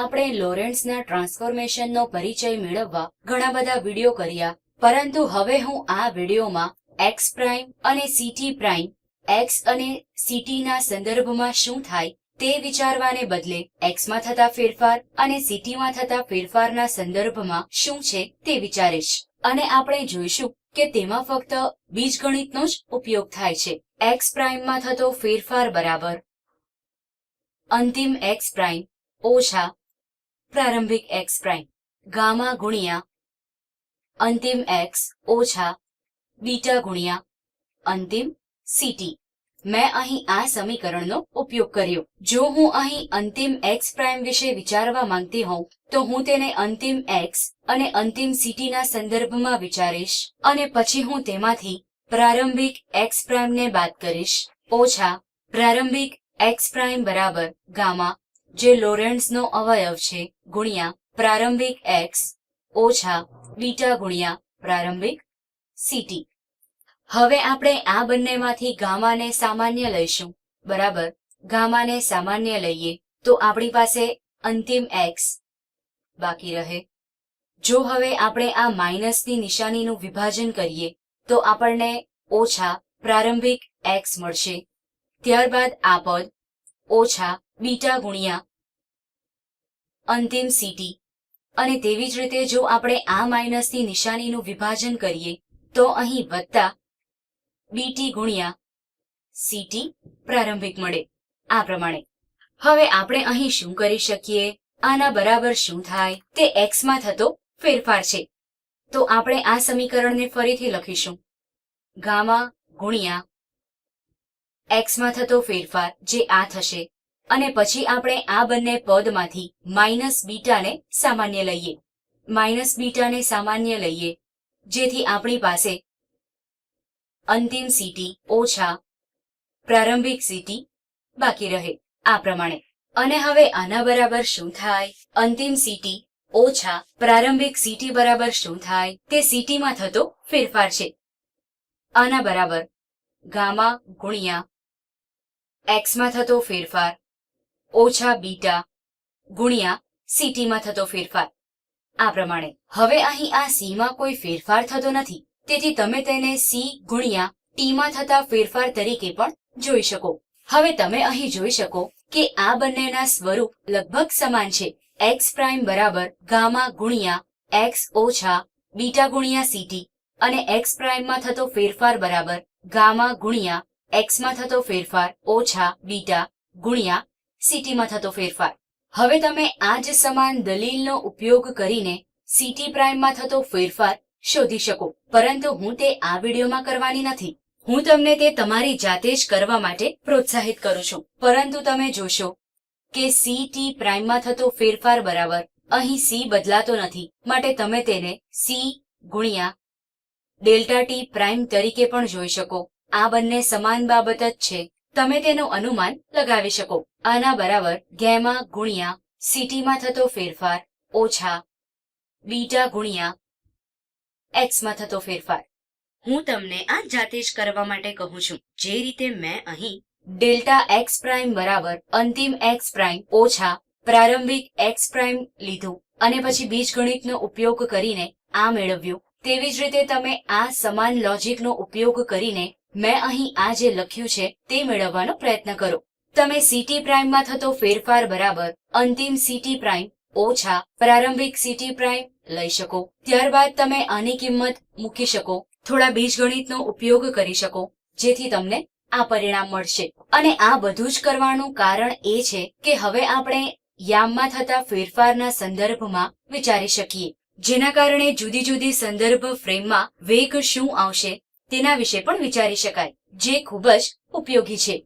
આપણે લોરેન્સના ટ્રાન્સફોર્મેશનનો પરિચય મેળવવા ઘણા બધા વીડિયો કર્યા, પરંતુ હવે હું આ વિડીયોમાં એક્સ પ્રાઇમ અને સીટી પ્રાઇમ એક્સ અને સીટીના સંદર્ભમાં શું થાય તે વિચારવાને બદલે એક્સમાં થતા ફેરફાર અને સીટીમાં થતા ફેરફારના સંદર્ભમાં શું છે તે વિચારીશ. અને આપણે જોઈશું કે તેમાં ફક્ત બીજગણિતનો જ ઉપયોગ થાય છે. એક્સ પ્રાઇમમાં થતો ફેરફાર બરાબર અંતિમ એક્સ પ્રાઇમ ઓછા પ્રારંભિક એક્સ પ્રાઇમ. ગામા ગુણ્યા અંતિમ એક્સ ઓછા બીટા ગુણ્યા અંતિમ સીટી. મેં અહીં આ સમીકરણનો ઉપયોગ કર્યો. જો હું અહીં અંતિમ એક્સ પ્રાઇમ વિશે વિચારવા માંગતી હોઉં, તો હું તેને અંતિમ એક્સ અને અંતિમ સીટીના સંદર્ભમાં વિચારીશ અને પછી હું તેમાંથી પ્રારંભિક એક્સ પ્રાઇમને બાદ કરીશ. ઓછા પ્રારંભિક એક્સ પ્રાઇમ બરાબર ગામા જે લોરેન્ટ્સનો અવયવ છે, ગુણ્યા પ્રારંભિક એક્સ ઓછા બીટા ગુણ્યા પ્રારંભિક સીટી હવે આપણે આ બંનેમાંથી ગામાને સામાન્ય લઈશું. બરાબર? ગામાને સામાન્ય લઈએ તો આપણી પાસે અંતિમ એક્સ બાકી રહે. જો હવે આપણે આ માઇનસની નિશાનીનું વિભાજન કરીએ, તો આપણને ઓછા પ્રારંભિક એક્સ મળશે. ત્યારબાદ આ પદ ઓછા બીટા ગુણ્યા. અંતિમ સીટી. અને તેવી જ રીતે જો આપણે આ માઇનસની નિશાનીનું વિભાજન કરીએ, તો અહીં વત્તા બીટી ગુણ્યા સીટી પ્રારંભિક મળે. આ પ્રમાણે. હવે આપણે અહીં શું કરી શકીએ? આના બરાબર શું થાય? તે એક્સમાં થતો ફેરફાર છે. તો આપણે આ સમીકરણને ફરીથી લખીશું. ગામા ગુણ્યા એક્સમાં થતો ફેરફાર જે આ થશે. અને પછી આપણે આ બંને પદમાંથી માઇનસ બીટાને સામાન્ય લઈએ. માઇનસ બીટાને સામાન્ય લઈએ. જેથી આપણી પાસે અંતિમ સીટી ઓછા પ્રારંભિક સીટી બાકી રહે, આ પ્રમાણે. અને હવે આના બરાબર શું થાય? અંતિમ સીટી ઓછા પ્રારંભિક સીટી બરાબર શું થાય? તે સીટીમાં થતો ફેરફાર છે. આના બરાબર ગામા ગુણ્યા એક્સમાં થતો ફેરફાર ઓછા બીટા ગુણ્યા સીટીમાં થતો ફેરફાર. આ પ્રમાણે હવે અહીં આ સીમાં કોઈ ફેરફાર થતો નથી. તેથી તમે તેને સી ગુણ્યા ટી માં થતા ફેરફાર તરીકે પણ જોઈ શકો. હવે તમે અહીં જોઈ શકો કે આ બંનેના સ્વરૂપ લગભગ સમાન છે. એક્સ પ્રાઇમ બરાબર ગામા ગુણ્યા એક્સ ઓછા બીટા ગુણ્યા સીટી અને એક્સ પ્રાઇમમાં થતો ફેરફાર બરાબર ગામા ગુણ્યા એક્સમાં થતો ફેરફાર ઓછા બીટા ગુણ્યા સીટીમાં થતો ફેરફાર. હવે તમે આ જ સમાન દલીલનો ઉપયોગ કરીને સીટી પ્રાઇમમાં થતો ફેરફાર શોધી શકો. પરંતુ હું તે આ વિડીયોમાં કરવાની નથી. હું તમને તે તમારી જાતે જ કરવા માટે પ્રોત્સાહિત કરું છું. પરંતુ તમે જોશો કે સી ટી પ્રાઇમમાં થતો ફેરફાર બરાબર અહીં સી બદલાતો નથી. માટે તમે તેને સી ગુણ્યા ડેલ્ટા ટી પ્રાઇમ તરીકે પણ જોઈ શકો. આ બંને સમાન બાબત જ છે. તમે તેનું અનુમાન લગાવી શકો. આના બરાબર ગેમા ગુણ્યા સીટીમાં થતો ફેરફાર ઓછા બીટા ગુણ્યા એક્સમાં થતો ફેરફાર. હું તમને આ જાતે જ કરવા માટે કહું છું, જે રીતે મેં અહીં ડેલ્ટા એક્સ પ્રાઇમ બરાબર અંતિમ એક્સ પ્રાઇમ ઓછા પ્રારંભિક એક્સ પ્રાઇમ લીધું અને પછી બીજગણિતનો ઉપયોગ કરીને આ મેળવ્યું. તેવી જ રીતે તમે આ સમાન લોજિકનો ઉપયોગ કરીને મેં અહીં આ જે લખ્યું છે તે મેળવવાનો પ્રયત્ન કરો. તમે સીટી પ્રાઇમમાં થતો ફેરફાર બરાબર અંતિમ સીટી પ્રાઇમ ઓછા પ્રારંભિક સીટી પ્રાઇમ લઈ શકો. ત્યારબાદ તમે આની કિંમત મૂકી શકો. થોડા બીજગણિતનો ઉપયોગ કરી શકો, જેથી તમને આ પરિણામ મળશે. અને આ બધું જ કરવાનું કારણ એ છે કે હવે આપણે યામમાં થતા ફેરફારના સંદર્ભમાં વિચારી શકીએ. જેના કારણે જુદી જુદી સંદર્ભ ફ્રેમમાં વેગ શું આવશે તેના વિશે પણ વિચારી શકાય, જે ખૂબ જ ઉપયોગી છે.